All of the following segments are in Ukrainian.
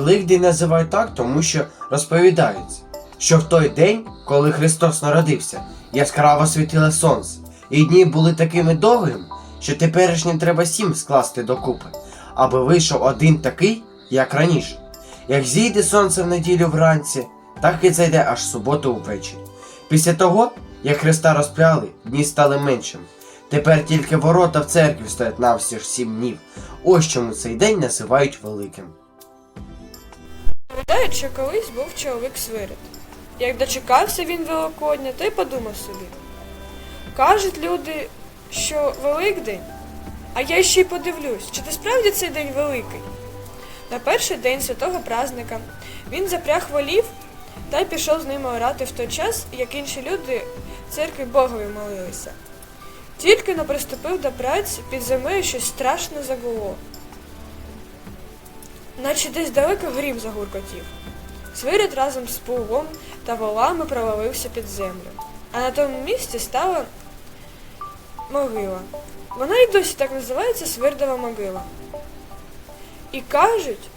Великдень називають так, тому що розповідається, що в той день, коли Христос народився, яскраво світило сонце, і дні були такими довгими, що теперішнім треба сім скласти докупи, аби вийшов один такий, як раніше. Як зійде сонце в неділю вранці, так і зайде аж суботу ввечері. Після того, як Христа розп'яли, дні стали меншими. Тепер тільки ворота в церкві стоять навсі сім днів. Ось чому цей день називають великим. Пам'ятаю, що колись був чоловік свирид. Як дочекався він Великодня, то й подумав собі. Кажуть люди, що Великдень, а я ще й подивлюсь, чи ти справді цей день великий. На перший день святого празника він запряг волів та й пішов з ними орати в той час, як інші люди церкві Богові молилися. Тільки но приступив до праці, під землею щось страшне загуло. Наче десь далеко грім загуркотів. Свирид разом з плугом та волами провалився під землю. А на тому місці стала могила. Вона і досі так називається Свирдова могила. І кажуть,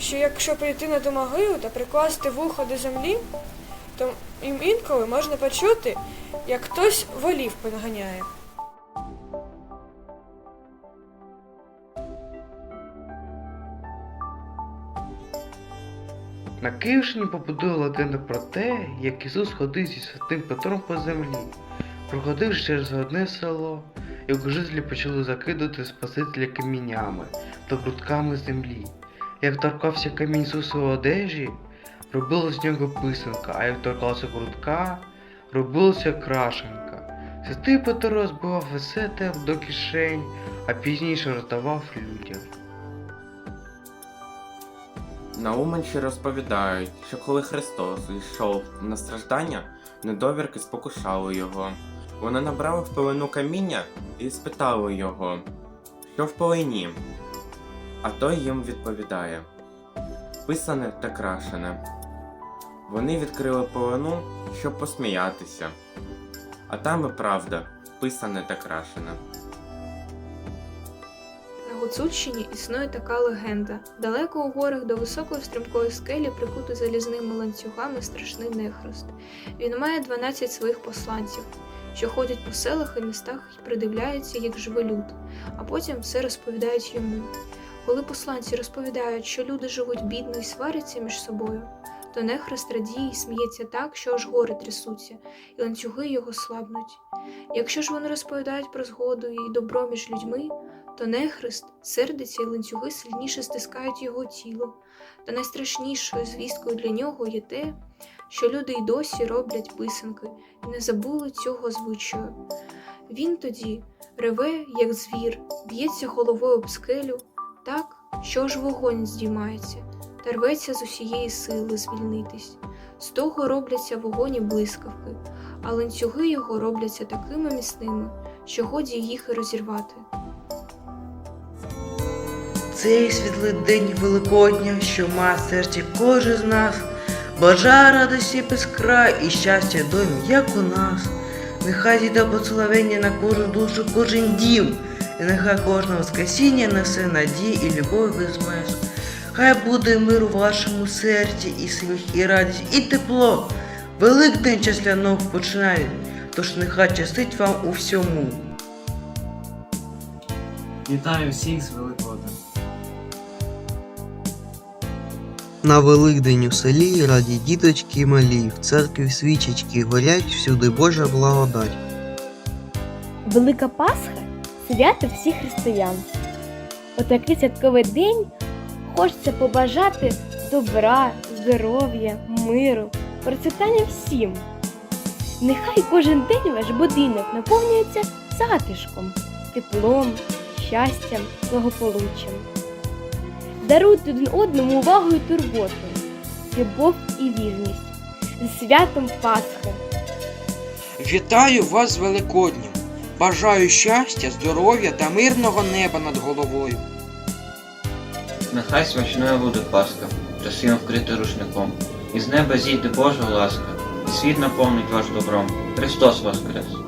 що якщо прийти на ту могилу та прикласти вухо до землі, то їм інколи можна почути, як хтось волів понаганяє. На Київщині побудує легенду про те, як Ісус ходив зі святим Петром по землі, проходив через одне село, як жителі почали закидати Спасителя каміннями та грудками землі. Як торкався камінь Ісусової одежі, робила з нього писанка, а як торкався грудка, робилася крашенка. Святий Петро збивав все те до кишень, а пізніше роздавав людям. На Уманщі розповідають, що коли Христос йшов на страждання, недовірки спокушали його. Вони набрали в пилину каміння і спитали його, що в пилині. А той їм відповідає писане та крашене. Вони відкрили пилину, щоб посміятися. А там і правда, писане та крашене. Гуцульщині існує така легенда. Далеко у горах до високої стрімкої скелі прикутий залізними ланцюгами страшний нехрест. Він має 12 своїх посланців, що ходять по селах і містах і придивляються, як живе люд, а потім все розповідають йому. Коли посланці розповідають, що люди живуть бідно і сваряться між собою, то нехрест радіє і сміється так, що аж гори трясуться, і ланцюги його слабнуть. Якщо ж вони розповідають про згоду і добро між людьми, то нехрест сердиться і ланцюги сильніше стискають його тіло. Та найстрашнішою звісткою для нього є те, що люди й досі роблять писанки і не забули цього звичаю. Він тоді реве, як звір, б'ється головою об скелю, так, що ж вогонь здіймається, та рветься з усієї сили звільнитись. З того робляться вогонь і блискавки, а ланцюги його робляться такими міцними, що годі їх і розірвати. Цей світлий день Великодня, що має серці кожен з нас, бажає радості без і щастя дом, як у нас. Нехай зійде благословення на кожну душу, кожен дім, і нехай кожне воскресіння несе надії і любов без меж. Хай буде мир у вашому серці, і сміх, і радість, і тепло. Великдень час для ног починає, тож нехай щастить вам у всьому. Вітаю всіх з Великоднем. На Великдень у селі раді діточки малі, в церкві свічечки горять, всюди Божа благодать. Велика Пасха свято всіх християн. У такий святковий день хочеться побажати добра, здоров'я, миру, процвітання всім. Нехай кожен день ваш будинок наповнюється затишком, теплом, щастям, благополуччям. Даруйте один одному увагу і турботу, любов і вірність. З святом Пасхи! Вітаю вас з Великоднім. Бажаю щастя, здоров'я та мирного неба над головою. Нехай смачною буде Пасха, та всім вкрити рушником. Із неба зійде Божа ласка, і світ наповнить ваш добром. Христос Воскрес!